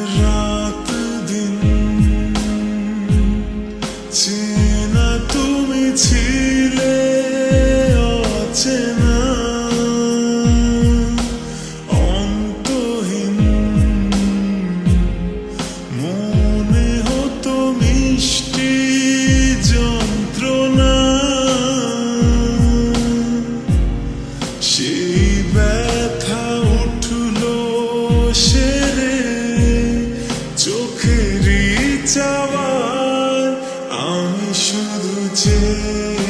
रात दिन চাওয়ার আমি শুধু চেয়েছি